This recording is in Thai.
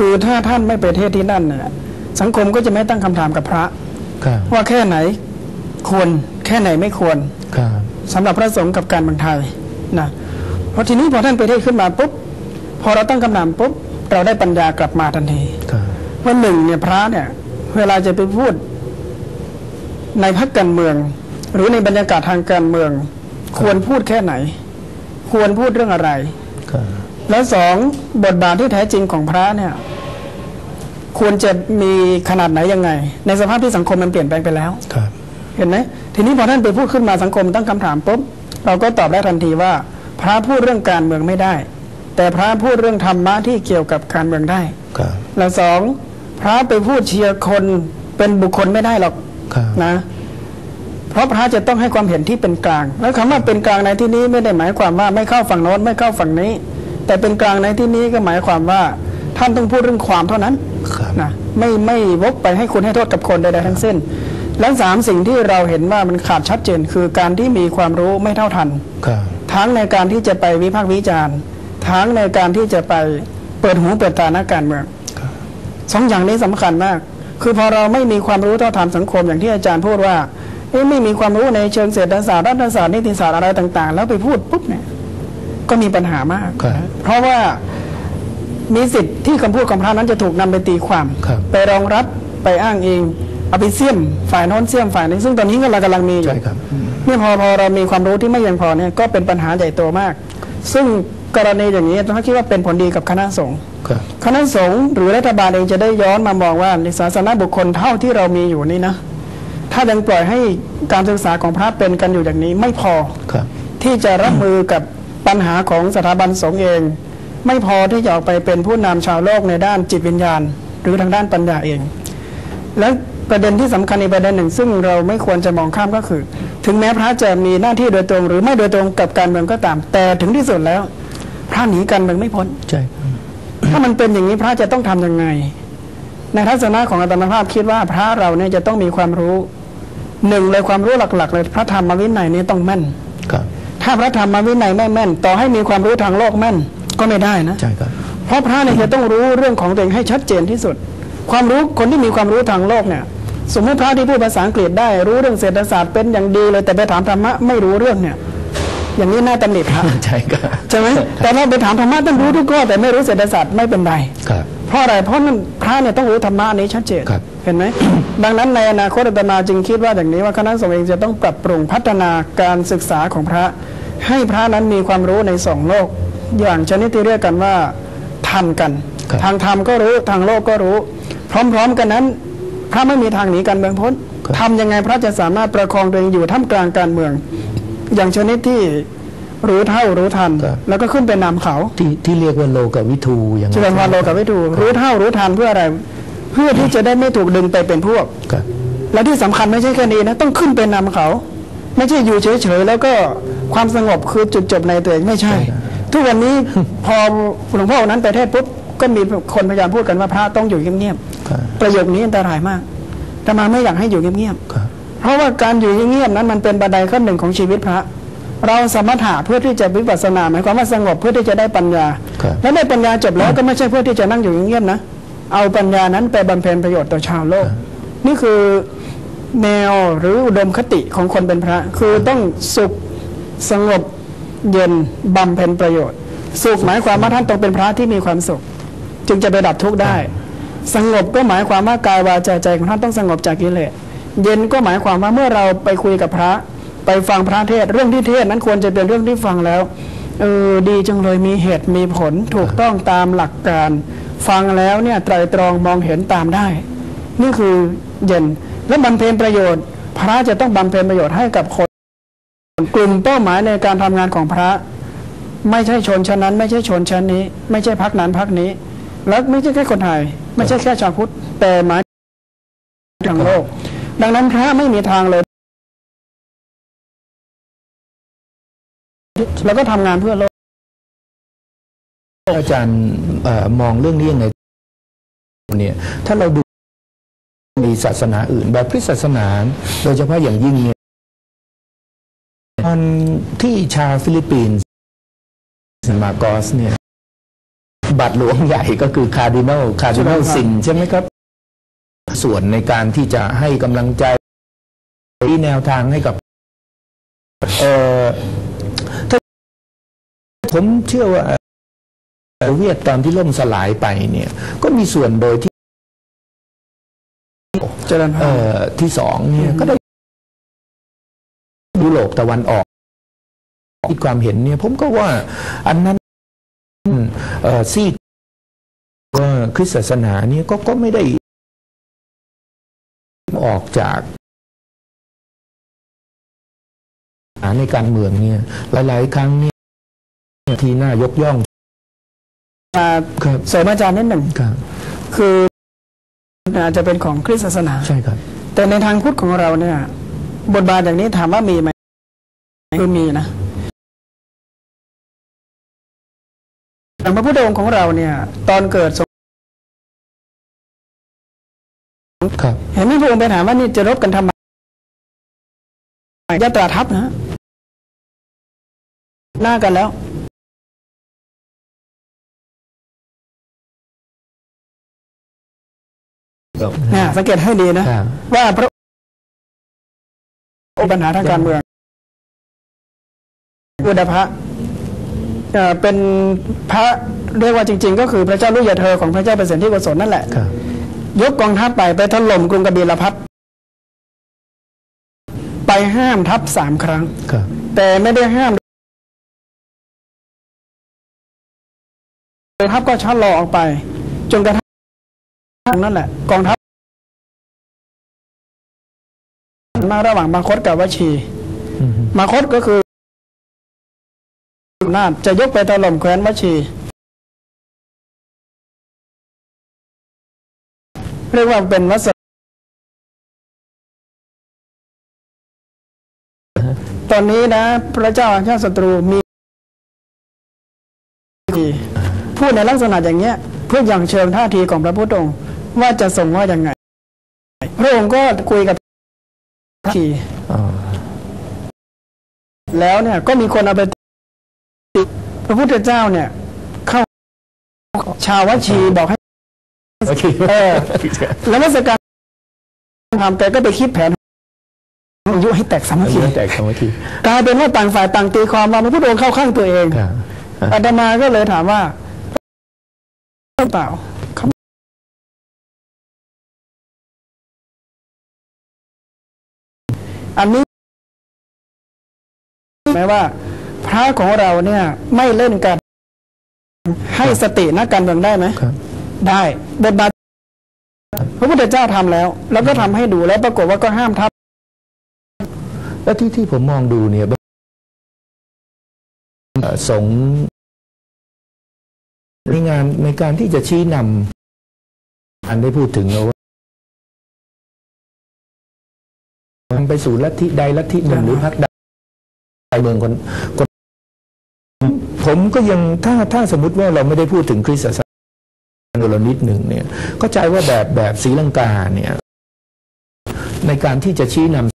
คือถ้าท่านไม่ไปเทศน์ที่นั่นเนี่ยสังคมก็จะไม่ตั้งคำถามกับพระครับว่าแค่ไหนควรแค่ไหนไม่ควรครับสำหรับพระสงฆ์กับการเมืองไทยนะเพราะทีนี้พอท่านไปเทศน์ขึ้นมาปุ๊บพอเราตั้งคำถามปุ๊บเราได้ปัญญากลับมาทันทีครับว่าหนึ่งเนี่ยพระเนี่ย เวลาจะไปพูด ในพักการเมือง หรือในบรรยากาศทางการเมือง ควรพูดแค่ไหน ควรพูดเรื่องอะไรครับ แล้วสองบทบาทที่แท้จริงของพระเนี่ยควรจะมีขนาดไหนยังไง ในสภาพที่สังคมมันเปลี่ยนแปลงไปแล้วครับเห็นไหมทีนี้พอท่านไปพูดขึ้นมาสังคมตั้งคำถามปุ๊บเราก็ตอบได้ทันทีว่า พระพูดเรื่องการเมืองไม่ได้ แต่พระพูดเรื่องธรรมะที่เกี่ยวกับการเมืองได้ครับและสองพระไปพูดเชียร์คนเป็นบุคคลไม่ได้หรอกครับนะ เพราะพระจะต้องให้ความเห็นที่เป็นกลาง แล้วคำว่าเป็นกลางในที่นี้ไม่ได้หมายความว่าไม่เข้าฝั่งโน้นไม่เข้าฝั่งนี้ แต่เป็นกลางในที่นี้ก็หมายความว่า ท่านต้องพูดเรื่องความเท่านั้นครับนะไม่ไม่วกไปให้คุณให้โทษกับคนใดๆทั้งสิ้น และสามสิ่งที่เราเห็นว่ามันขาดชัดเจน คือการที่มีความรู้ไม่เท่าทันครับทั้งในการที่จะไปวิพากษ์วิจารณ์ทั้งในการที่จะไปเปิดหูเปิดตานักการเมืองครับสองอย่างนี้สำคัญมาก คือพอเราไม่มีความรู้เท่าทันสังคมอย่างที่อาจารย์พูดว่าเอ๊ะไม่มีความรู้ในเชิงเศรษฐศาสตร์รัฐศาสตร์นิติศาสตร์อะไรต่าง ๆ แล้วไปพูดปุ๊บเนี่ย ก็มีปัญหามาก ครับเพราะว่ามีสิทธิ์ที่คำพูดของพระนั้นจะถูกนำไปตีความ ครับไปรองรับไปอ้างเองเอาไปเสี่ยมฝ่ายโน้นเสี่ยมฝ่ายนี้ซึ่งตอนนี้ก็เรากำลังมีอยู่ใช่ครับเนี่ยพอพอเรามีความรู้ที่ไม่เพียงพอเนี่ยก็เป็นปัญหาใหญ่โตมาก ซึ่งกรณีอย่างนี้เราคิดว่าเป็นผลดีกับคณะสงฆ์ ครับ คณะสงฆ์หรือรัฐบาลเองจะได้ย้อนมามองว่าในศาสนาบุคคลเท่าที่เรามีอยู่นี่นะ ถ้ายังปล่อยให้การศึกษาของพระเป็นกันอยู่อย่างนี้ไม่พอ ครับ ที่ที่จะรับมือกับ ปัญหาของสถาบันสงฆ์เอง ไม่พอที่จะออกไปเป็นผู้นำชาวโลกในด้านจิตวิญญาณ หรือทางด้านปัญญาเอง และประเด็นที่สำคัญอีกประเด็นหนึ่ง ซึ่งเราไม่ควรจะมองข้ามก็คือ ถึงแม้พระจะมีหน้าที่โดยตรง หรือไม่โดยตรงกับการเมืองก็ตาม แต่ถึงที่สุดแล้ว พระหนีการเมืองไม่พ้นใช่ถ้ามันเป็นอย่างนี้พระจะต้องทำยังไง ในทัศนะของอาตมาภาพคิดว่าพระเราเนี่ยจะต้องมีความรู้หนึ่งเลยความรู้หลักๆเลยพระธรรมวินัยนี้ต้องแม่นครับ ถ้าพระธรรมวินัยไม่แม่น ต่อให้มีความรู้ทางโลกแม่นก็ไม่ได้นะใช่ครับเพราะพระเนี่ยจะต้องรู้เรื่องของตัวเองให้ชัดเจนที่สุด ความรู้คนที่มีความรู้ทางโลกเนี่ยสมมติพระที่พูดภาษาอังกฤษได้รู้เรื่องเศรษฐศาสตร์เป็นอย่างดีเลยแต่ไปถามธรรมะไม่รู้เรื่องเนี่ย อย่างนี้น่าตำหนิพระใช่ครับใช่ไหมแต่เราไปถามธรรมะท่านรู้ทุกข้อแต่ไม่รู้เศรษฐศาสตร์ไม่เป็นไรครับเพราะอะไรเพราะนั่นพระเนี่ยต้องรู้ธรรมะนี้ชัดเจนครับเห็นไหมดังนั้นในอนาคตอาตมาจึงคิดว่าอย่างนี้ว่าคณะสงฆ์เองจะต้องปรับปรุงพัฒนาการศึกษาของพระ ให้พระนั้นมีความรู้ในสองโลก อย่างชนิดที่เรียกกันว่าทันกันครับทางธรรมก็รู้ทางโลกก็รู้ พร้อม ๆ กันนั้นพระไม่มีทางหนีการเมืองพ้นทำยังไงพระจะสามารถประคองตัวเองอยู่ท่ามกลางการเมือง อย่างชนิดที่รู้เท่ารู้ทัน แล้วก็ขึ้นไปนำเขาที่ที่เรียกว่าโลกวิทูอย่างเจริญพรโลกับวิถูรู้เท่ารู้ทันเพื่ออะไร เพื่อที่จะได้ไม่ถูกดึงไปเป็นพวกครับและที่สำคัญไม่ใช่แค่นี้นะต้องขึ้นไปนำเขา ไม่ใช่อยู่เฉยๆแล้วก็ความสงบคือจุดจบในตัวเองไม่ใช่ ทุกวันนี้พอหลวงพ่อองค์นั้นไปเทศน์ปุ๊บก็มีคนพยายามพูดกันว่าพระต้องอยู่เงียบครับๆประโยคนี้อันตรายมากแต่มาไม่อยากให้อยู่เงียบครับๆ เพราะว่าการอยู่เงียบๆนั้นมันเป็นบันไดขั้นหนึ่งของชีวิตพระ เราสมถะเพื่อที่จะวิปัสสนาหมายความว่าสงบเพื่อที่จะได้ปัญญาครับแล้วได้ปัญญาจบแล้วก็ไม่ใช่เพื่อที่จะนั่งอยู่เงียบๆนะ เอาปัญญานั้นไปบำเพ็ญประโยชน์ต่อชาวโลก นี่คือแนวหรืออุดมคติของคนเป็นพระ คือต้องสุขสงบเย็นบำเพ็ญประโยชน์ สุขหมายความว่าท่านต้องเป็นพระที่มีความสุข จึงจะไปดับทุกข์ได้ สงบก็หมายความว่ากายวาจาใจของท่านต้องสงบจากกิเลส เย็นก็หมายความว่าเมื่อเราไปคุยกับพระ ไปฟังพระเทศเรื่องที่เทศนั้นควรจะเป็นเรื่องที่ฟังแล้วเออดีจังเลยมีเหตุมีผลถูกต้องตามหลักการ ฟังแล้วเนี่ยไตรตรองมองเห็นตามได้ นี่คือเย็นและบำเพ็ญประโยชน์ พระจะต้องบำเพ็ญประโยชน์ให้กับคนกลุ่มเป้าหมายในการทำงานของพระ ไม่ใช่ชนชั้นนั้น ไม่ใช่ชนชั้นนี้ ไม่ใช่พักนั้นพักนี้ แล้วไม่ใช่แค่คนไทย ไม่ใช่แค่ชาวพุทธแต่หมายถึงโลก ดังนั้นพระไม่มีทางเลย แล้วก็ทำงานเพื่อโลก อาจารย์มองเรื่องนี้ยังไงเนี่ยถ้าเราดูมีศาสนาอื่น แบบคริศาสนา โดยเฉพาะอย่างยิ่งเนี่ยตอนที่ชาวฟิลิปปินส์มาโกสเนี่ยบาทหลวงใหญ่ก็คือคาร์ดินัลคาร์ดินัลใช่ไหมครับสิงใช่ไหมครับ ส่วนในการที่จะให้กำลังใจที่แนวทางให้กับเอ่อถ้าผมเชื่อว่าเอ่อเวียดตอนที่ล่มสลายไปเนี่ย ก็มีส่วนโดยที่เจริญพรเอ่อที่สองเนี่ยก็ได้ยุโรปตะวันออกที่ความเห็นเนี่ย ผมก็ว่า อันนั้นเอ่อซีกว่าคริสตศาสนาเนี่ยก็ก็ไม่ได้ ออกจากในการเมืองเนี่ยหลาย ๆ ครั้งเนี่ยที่น่ายกย่องมาครับเสริมอาจารย์นิดหนึ่งครับคืออาจจะเป็นของคริสตศาสนาใช่ครับ แต่ในทางพุทธของเราเนี่ย บทบาทอย่างนี้ถามว่ามีไหมคือมีนะอย่างพระพุทธองค์ของเราเนี่ย ตอนเกิดสง ครับเห็นไหมพระองค์ไปถามว่านี่จะรบกันทำไมยาตราทัพนะหน้ากันแล้วนะสังเกตให้ดีนะครับว่าพระองค์ปัญหาทางการเมืองอุดพระเอ่อเป็นพระเรียกว่าจริง ๆ ก็คือพระเจ้าลุยาเธอของพระเจ้าเปรตที่โกศลนั่นแหละครับ ยกกองทัพไปไปถล่มกรุงกบิลพัทไปห้ามทัพสามครั้งครับแต่ไม่ได้ห้ามทัพก็ชะลอออกไป จนกระทั่งนั่นแหละ กองทัพมาระหว่างมาคตกับวชีอืมมาคตก็คืออำนาจจะยกไปถล่มแคว้นวชี เรียกว่าเป็นวัสตอนนี้นะ พระเจ้าชาติศัตรูมีพูดในลักษณะอย่างเงี้ย เพื่ออย่างเชิงท่าทีของพระพุทธองค์ว่าจะส่งว่าอย่างไง พระองค์ก็คุยกับทีแล้วเนี่ย ก็มีคนเอาไปพระพุทธเจ้าเนี่ย เข้าชาววัชีบอกให้ เคเออแล้วมัสการทำแกก็ไปคิดแผนยุให้แตกสามัคคีเรื่องแตกสามัคคีกลายเป็นว่าต่างฝ่ายต่างตีความว่าพระพุทธองค์เข้าข้างตัวเองครับอาตมาก็เลยถามว่าเปล่าเขาอันนี้แม้ว่า พระของเราเนี่ย ไม่เล่นกัน ให้สตินักการเมืองได้ไหมครับ ได้บทบาทพระพุทธเจ้าทำแล้ว แล้วก็ทำให้ดูแล้วปรากฏว่าก็ห้ามทับแล้วที่ที่ผมมองดูเนี่ยเอ่อสงฆ์ในงานในการที่จะชี้นำอันได้พูดถึงเอาว่ามันไปสู่ลัทธิใดลัทธิหนึ่งหรือพรรคใดเมืองคนคน ผมก็ยังถ้าถ้าสมมติว่าเราไม่ได้พูดถึงคริสตศาส นาเรานิดหนึ่งเนี่ยเข้าใจว่าแบบแบบศรีลังกาเนี่ยในการที่จะชี้นำ